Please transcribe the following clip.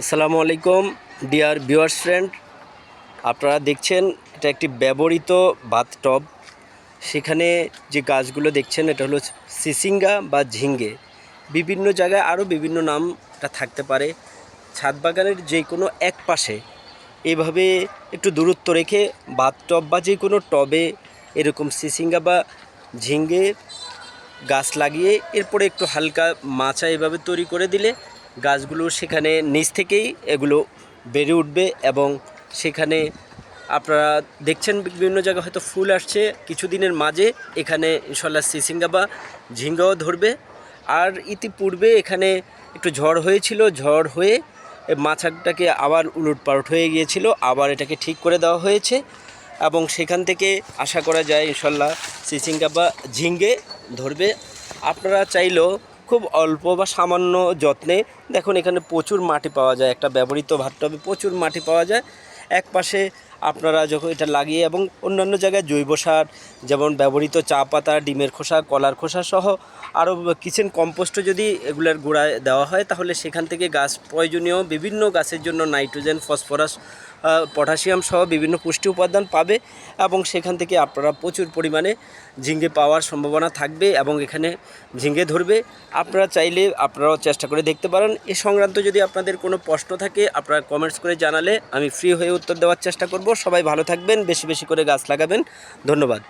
আসসালামু আলাইকুম, dear viewers friend. আপনারা দেখছেন, এটা একটি ব্যবহৃত বাথটব। সেখানে যে গাছগুলো দেখছেন, এটা হলো সিসিঙ্গা বা ঝিঙ্গে। বিভিন্ন জায়গায় আরও বিভিন্ন নামটা থাকতে পারে। ছাদ বাগানের যে কোনো এক পাশে এভাবে একটু দূরত্ব রেখে বাথটব বা যে কোনো টবে এরকম সিসিঙ্গা বা ঝিঙ্গে গাছ লাগিয়ে, এরপরে একটু হালকা মাচা এভাবে তৈরি করে দিলে গাছগুলো সেখানে নিচ থেকেই এগুলো বেড়ে উঠবে এবং সেখানে আপনারা দেখছেন বিভিন্ন জায়গায় হয়তো ফুল আসছে। কিছুদিনের মাঝে এখানে ইনশাল্লাহ সিসিঙ্গা বা ঝিঙ্গাও ধরবে। আর ইতিপূর্বে এখানে একটু ঝড় হয়েছিল, ঝড় হয়ে মাছাটাকে আবার উলট পালট হয়ে গিয়েছিল, আবার এটাকে ঠিক করে দেওয়া হয়েছে এবং সেখান থেকে আশা করা যায় ইনশাল্লাহ সিসিঙ্গা বা ঝিঙ্গে ধরবে। আপনারা চাইলেও খুব অল্প বা সামান্য যত্নে দেখুন এখানে প্রচুর মাটি পাওয়া যায়, একটা ব্যবহৃত ভাতটবে প্রচুর মাটি পাওয়া যায়। এক পাশে আপনারা যখন এটা লাগিয়ে এবং অন্যান্য জায়গায় জৈব সার যেমন ব্যবহৃত চা পাতা, ডিমের খোসা, কলার খোসা সহ আরও কিচেন কম্পোস্টও যদি এগুলোর গোড়ায় দেওয়া হয় তাহলে সেখান থেকে গাছ প্রয়োজনীয় বিভিন্ন গাছের জন্য নাইট্রোজেন, ফসফরাস পটাশিয়াম সহ বিভিন্ন পুষ্টি উপাদান পাবে এবং সেখান থেকে আপনারা প্রচুর পরিমাণে ঝিঙ্গে পাওয়ার সম্ভাবনা থাকবে এবং এখানে ঝিঙ্গে ধরবে। আপনারা চাইলে আপনারাও চেষ্টা করে দেখতে পারেন। এ সংক্রান্ত যদি আপনাদের কোনো প্রশ্ন থাকে, আপনারা কমেন্টস করে জানালে আমি ফ্রি হয়ে উত্তর দেওয়ার চেষ্টা করব। সবাই ভালো থাকবেন, বেশি বেশি করে গাছ লাগাবেন। ধন্যবাদ।